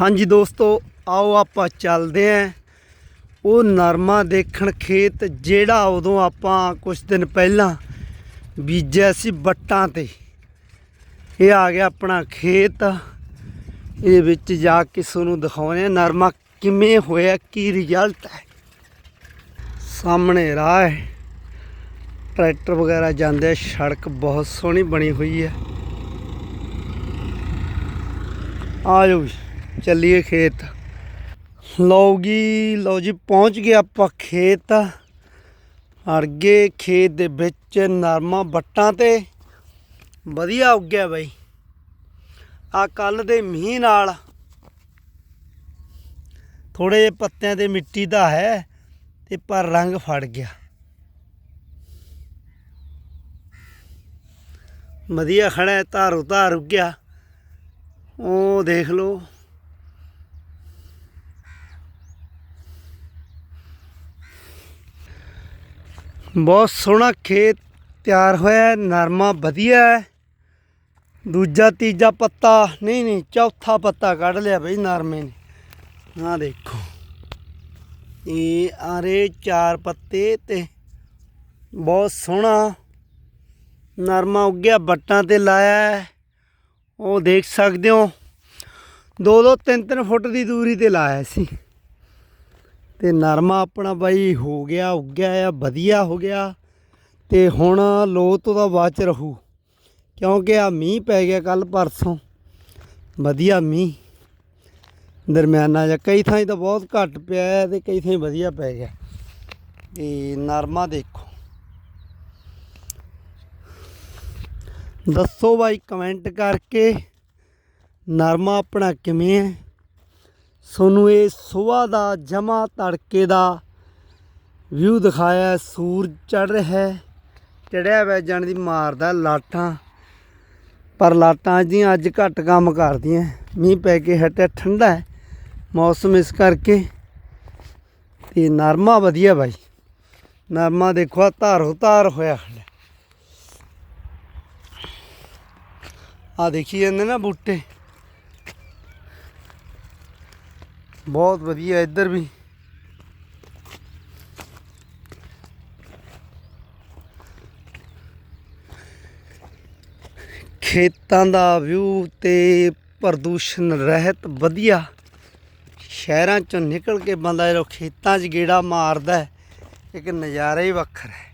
ਹਾਂਜੀ ਦੋਸਤੋ, ਆਓ ਆਪਾਂ ਚੱਲਦੇ ਆਂ। ਉਹ ਨਰਮਾ ਦੇਖਣ ਖੇਤ ਜਿਹੜਾ ਉਦੋਂ ਆਪਾਂ ਕੁਝ ਦਿਨ ਪਹਿਲਾਂ ਬੀਜਿਆ ਸੀ ਬੱਟਾਂ ਤੇ। ਇਹ ਆ ਗਿਆ ਆਪਣਾ ਖੇਤ। ਇਹ ਵਿੱਚ ਜਾ ਕੇ ਤੁਹਾਨੂੰ ਦਿਖਾਉਂਦੇ ਆ ਨਰਮਾ ਕਿਵੇਂ ਹੋਇਆ, ਕੀ ਰਿਜ਼ਲਟ ਹੈ। ਸਾਹਮਣੇ ਰਾਹ ਹੈ। ਟਰੈਕਟਰ ਵਗੈਰਾ ਜਾਂਦੇ ਆ, ਸੜਕ ਬਹੁਤ ਸੋਹਣੀ ਬਣੀ ਹੋਈ ਹੈ। ਆ ਜਾਓ ਚੱਲੀਏ ਖੇਤ। ਲਓ ਜੀ ਲਓ ਜੀ, ਪਹੁੰਚ ਗਏ ਆਪਾਂ ਖੇਤ। ਅਰਗੇ ਖੇਤ ਦੇ ਵਿੱਚ ਨਰਮਾ ਬੱਟਾਂ ਤੇ। ਵਧੀਆ ਉੱਗਿਆ ਬਾਈ। ਆ ਕੱਲ ਦੇ ਮੀਂਹ ਨਾਲ ਥੋੜੇ ਜਿਹੇ ਪੱਤਿਆਂ ਤੇ ਮਿੱਟੀ ਦਾ ਹੈ ਤੇ ਪਰ ਰੰਗ ਫੜ ਗਿਆ। ਵਧੀਆ ਖੜਾ ਧਾਰੂ ਧਾਰ ਉੱਗਿਆ। ਉਹ ਦੇਖ ਲਓ। ਬਹੁਤ ਸੋਹਣਾ ਖੇਤ ਤਿਆਰ ਹੋਇਆ ਨਰਮਾ ਵਧੀਆ ਹੈ। ਦੂਜਾ, ਤੀਜਾ ਪੱਤਾ, ਨਹੀਂ ਨਹੀਂ, ਚੌਥਾ ਪੱਤਾ ਕੱਢ ਲਿਆ ਬਈ ਨਰਮੇ ਨੇ। ਆਹ ਦੇਖੋ। ਇਹ ਆਰੇ ਚਾਰ ਪੱਤੇ ਤੇ ਬਹੁਤ ਸੋਹਣਾ ਨਰਮਾ ਉੱਗਿਆ, ਬੱਟਾਂ ਤੇ ਲਾਇਆ ਉਹ ਦੇਖ ਸਕਦੇ ਹੋ ਦੋ ਦੋ ਤਿੰਨ ਤਿੰਨ ਫੁੱਟ ਦੀ ਦੂਰੀ ਤੇ ਲਾਇਆ ਸੀ। ਤੇ ਨਰਮਾ ਆਪਣਾ ਬਾਈ ਹੋ ਗਿਆ ਉੱਗਿਆ ਆ ਵਧੀਆ ਹੋ ਗਿਆ। ਤੇ ਹੁਣ ਲੋਤ ਉਹਦਾ ਬਾਅਦ ਚ ਰਹੂ। ਕਿਉਂਕਿ ਆ ਮੀਂਹ ਪੈ ਗਿਆ ਕੱਲ ਪਰਸੋਂ। ਵਧੀਆ ਮੀਂਹ। ਦਰਮਿਆਨਾ ਜਿਹਾ, ਕਈ ਥਾਂ ਤਾਂ ਬਹੁਤ ਘੱਟ ਪਿਆ ਹੈ ਤੇ ਕਈ ਥਾਂ ਵਧੀਆ ਪੈ ਗਿਆ। ਤੇ ਨਰਮਾ ਦੇਖੋ। ਦੱਸੋ ਬਾਈ ਕਮੈਂਟ ਕਰਕੇ ਨਰਮਾ ਆਪਣਾ ਕਿਵੇਂ ਹੈ? ਤੁਹਾਨੂੰ ਇਹ ਸਵੇਰ ਦਾ ਜਮਾ ਤੜਕੇ ਦਾ ਵਿਊ ਦਿਖਾਇਆ ਹੈ। ਸੂਰਜ ਚੜ ਰਿਹਾ ਹੈ। ਚੜਿਆ ਹੋਇਆ ਜਾਣ ਦੀ ਮਾਰਦਾ ਲਾਟਾਂ। ਪਰ ਲਾਟਾਂ ਜੀਆਂ ਅੱਜ ਘੱਟ ਕੰਮ ਕਰਦੀਆਂ। ਮੀਂਹ ਪੈ ਕੇ ਹਟਿਆ, ਠੰਡਾ ਹੈ ਮੌਸਮ ਇਸ ਕਰਕੇ। ਤੇ ਨਰਮਾ ਵਧੀਆ ਬਾਈ। ਨਰਮਾ ਦੇਖੋ, ਆਹ ਧਾਰੋ ਧਾਰ ਹੋਇਆ ਖੜਾ ਆ ਦੇਖੀ ਜਾਂਦੇ ਨਾ ਬੂਟੇ। ਬਹੁਤ ਵਧੀਆ ਇੱਧਰ ਵੀ। ਖੇਤਾਂ ਦਾ ਵਿਊ ਤੇ ਪ੍ਰਦੂਸ਼ਣ ਰਹਿਤ ਵਧੀਆ। ਸ਼ਹਿਰਾਂ ਚੋਂ ਨਿਕਲ ਕੇ ਬੰਦਾ ਜਦੋਂ ਖੇਤਾਂ 'ਚ ਗੇੜਾ ਮਾਰਦਾ ਇੱਕ ਨਜ਼ਾਰਾ ਹੀ ਵੱਖਰਾ ਹੈ।